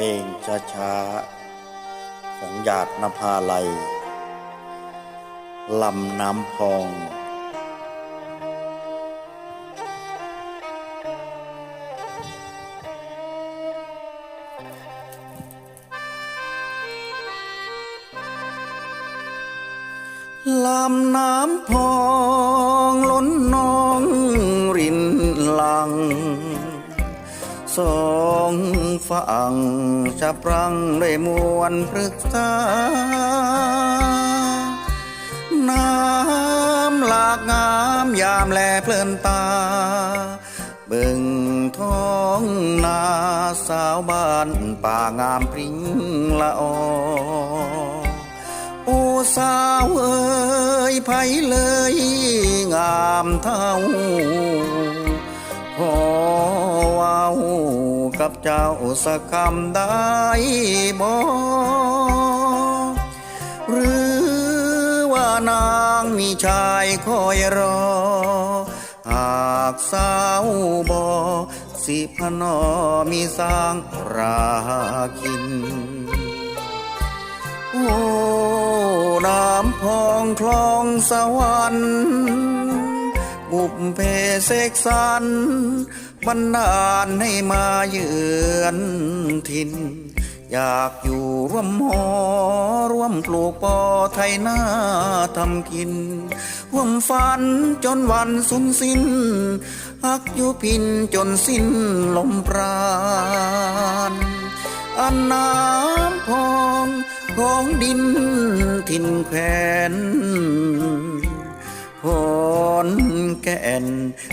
ลงช้าๆ ของหยาดนภาลัยลำน้ำพอง ลำน้ำพองล้นนองรินลัง สองฝั่งจะปรังด้วยมวลพฤกษา น้ำหลากงามยามแลเพลินตา เบิ่งท้องนาสาวบ้านป่างามปริ้งละออโอสาวเอ้ยไผเลยงามเท่า กับเจ้าสักคำได้บ่หรือว่านางมีชายคอยรอ หากสาวบ่สิพนอมีสร้างราคิน โอ้น้ำพองคลองสวรรค์บุพเพเสกสรร บันดาลให้มาเยือนถิ่น อยากอยู่ร่วมหอร่วมปลูกปอไทยนาทำกิน ร่วมฝันจนวันสุนสิ้นหักอยู่พินจนสิ้นลมปราณอันน้ำพองของดินถิ่นแผ่น แก่น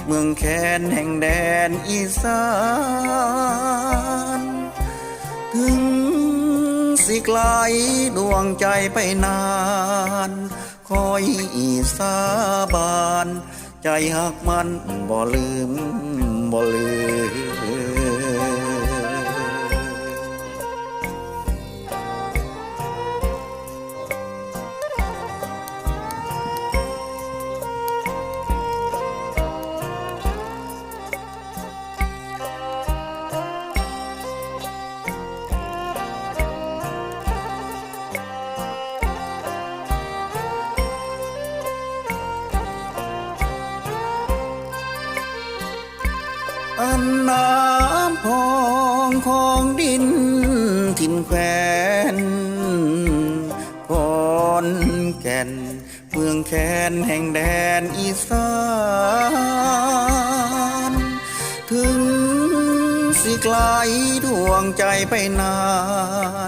เมืองแคนแห่งแดนอีสาน ถึงสิไกลดวงใจไปนาน คอยอีสาบาน ใจหักมันบ่ลืมบ่ลืม นน้ำพองของดินถิ่นแควนพอนแก่น เมืองแคนแห่งแดนอีสานถึงสิไกลดวงใจไปนา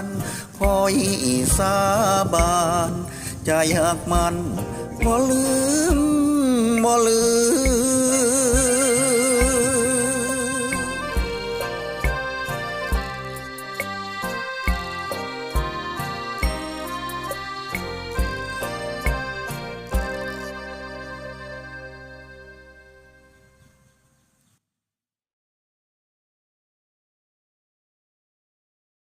นคอยอีสาบานใจหักมันบ่ลืมบ่ลืม